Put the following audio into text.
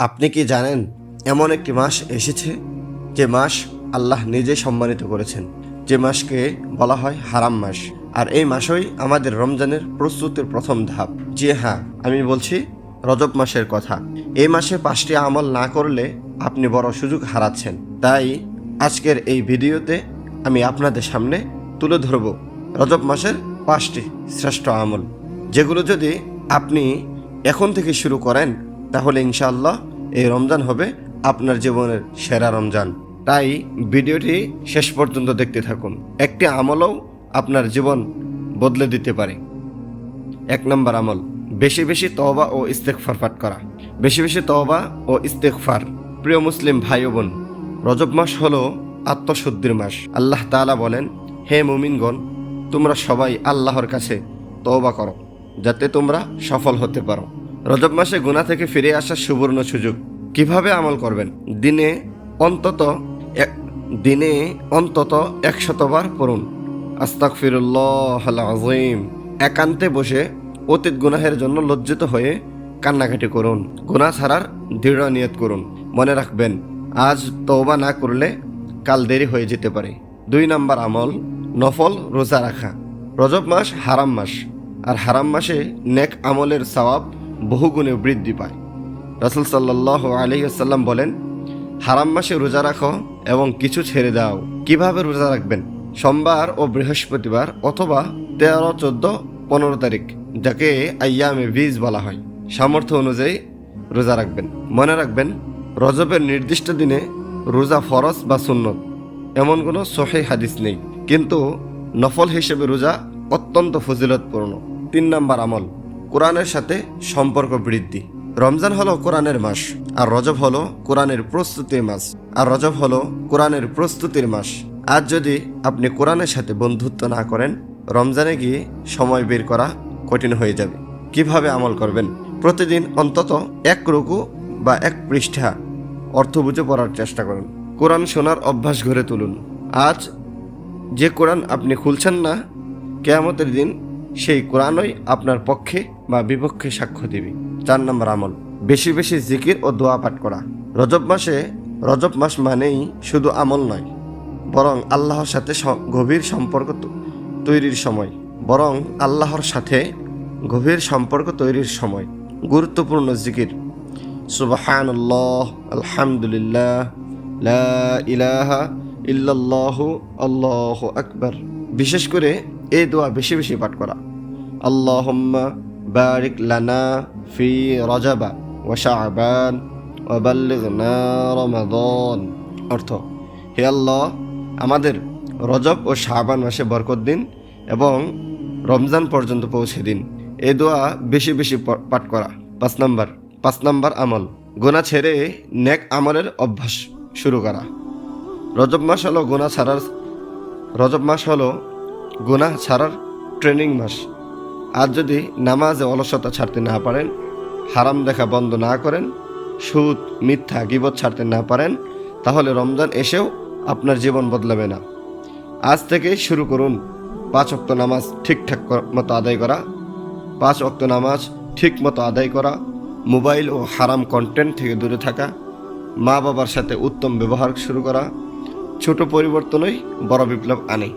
আপনি কি জানেন, এমন একটি মাস এসেছে যে মাস আল্লাহ নিজে সম্মানিত করেছেন। যে মাসকে বলা হয় হারাম মাস। আর এই মাসই আমাদের রমজানের প্রস্তুতির প্রথম ধাপ। জি হ্যাঁ আমি বলছি রজব মাসের কথা। এই মাসে পাঁচটি আমল না করলে আপনি বড় সুযোগ হারাচ্ছেন। তাই আজকের এই ভিডিওতে আমি আপনাদের সামনে তুলে ধরব রজব মাসের পাঁচটি শ্রেষ্ঠ আমল। যেগুলো যদি আপনি এখন থেকে শুরু করেন তাহলে ইনশাআল্লাহ এই রমজান হবে আপনার জীবনের সেরা রমজান। তাই ভিডিওটি শেষ পর্যন্ত দেখতে থাকুন। একটি আমলও আপনার জীবন বদলে দিতে পারে। এক নম্বর আমল, বেশি বেশি তওবা ও ইস্তেকফার পাঠ করা। বেশি বেশি তওবা ও ইস্তেকফার প্রিয় মুসলিম ভাই ও বোন, রজব মাস হল আত্মশুদ্ধির মাস। আল্লাহ তাআলা বলেন, হে মুমিনগণ, তোমরা সবাই আল্লাহর কাছে তওবা করো, যাতে তোমরা সফল হতে পারো। রজব মাসে গুনাহ থেকে ফিরে আসার সুবর্ণ সুযোগ। কীভাবে আমল করবেন? দিনে অন্তত দিনে অন্তত একশতবার পড়ুন। আস্তাকফিরুল্লাহ আজিম একান্তে বসে অতীত গুনাহের জন্য লজ্জিত হয়ে কান্নাকাটি করুন। গুনাহ ছাড়ার দৃঢ় নিয়ত করুন। মনে রাখবেন, আজ তওবা না করলে কাল দেরি হয়ে যেতে পারে। দুই নাম্বার আমল, নফল রোজা রাখা। রজব মাস হারাম মাস, আর হারাম মাসে নেক আমলের সওয়াব বহুগুণে বৃদ্ধি পায়। রাসুল সাল্লাহ আলহিহাল্লাম বলেন, হারাম মাসে রোজা রাখো এবং কিছু ছেড়ে দাও। কীভাবে রোজা রাখবেন? সোমবার ও বৃহস্পতিবার অথবা তেরো, চোদ্দ, পনেরো তারিখ, যাকে আয়ামে বীজ বলা হয়। সামর্থ্য অনুযায়ী রোজা রাখবেন। মনে রাখবেন, রজবের নির্দিষ্ট দিনে রোজা ফরজ বা সুন্নত, এমন কোনো সহি হাদিস নেই। কিন্তু নফল হিসেবে রোজা অত্যন্ত ফজিলতপূর্ণ। তিন নম্বর আমল কোরআনের সাথে সম্পর্ক বৃদ্ধি। রমজান হলো কোরআনের মাস, আর রজব হলো কোরআনের প্রস্তুতির মাস। আর রজব হলো কোরআনের প্রস্তুতির মাস। আজ যদি আপনি কোরআনের সাথে বন্ধুত্ব না করেন, রমজানে গিয়ে সময় বের করা কঠিন হয়ে যাবে। কীভাবে আমল করবেন? প্রতিদিন অন্তত এক রুকু বা এক পৃষ্ঠা অর্থ বুঝে পড়ার চেষ্টা করুন। কোরআন শোনার অভ্যাস গড়ে তুলুন। আজ যে কোরআন আপনি খুলছেন না, কেয়ামতের দিন সেই কোরআনই আপনার পক্ষে বা বিপক্ষে সাক্ষ্য দিবে। চার নম্বর আমল, বেশি বেশি জিকির ও দোয়া পাঠ করা। রজব মাসে, রজব মাস মানেই শুধু আমল নয়, বরং আল্লাহর সাথে গভীর সম্পর্ক তৈরির সময়। বরং আল্লাহর সাথে গভীর সম্পর্ক তৈরির সময়। গুরুত্বপূর্ণ জিকির, সুবহানাল্লাহ, আলহামদুলিল্লাহ, লা ইলাহা ইল্লাল্লাহু, আল্লাহু আকবার। বিশেষ করে এই দোয়া বেশি বেশি পাঠ করা। আল্লাহুম্মা বারিক লানা ফি রজাবা ওয়া শাবান ওয়া বাল্লিগনা রমাদান। অর্থ, হে আল্লাহ, আমাদের রজব ও শাবান মাসে বরকত দিন এবং রমজান পর্যন্ত পৌঁছে দিন। এ দোয়া বেশি বেশি পাঠ করা। পাঁচ নাম্বার পাঁচ নাম্বার আমল। গোনা ছেড়ে নেক আমলের অভ্যাস শুরু করা। রজব মাস হলো গোনা ছাড়ার, রজব মাস হলো গোনা ছাড়ার ট্রেনিং মাস। আজ যদি নামাজে অলসতা ছাড়তে না পারেন, হারাম দেখা বন্ধ না করেন, সুদ, মিথ্যা, গিবত ছাড়তে না পারেন, তাহলে রমজান এসেও আপনার জীবন বদলাবে না। আজ থেকে শুরু করুন পাঁচ অক্ত নামাজ ঠিকঠাক মতো আদায় করা। পাঁচ অক্ত নামাজ ঠিক মতো আদায় করা, মোবাইল ও হারাম কন্টেন্ট থেকে দূরে থাকা মা বাবার সাথে উত্তম ব্যবহার শুরু করা, ছোট পরিবর্তনই বড় বিপ্লব আনে।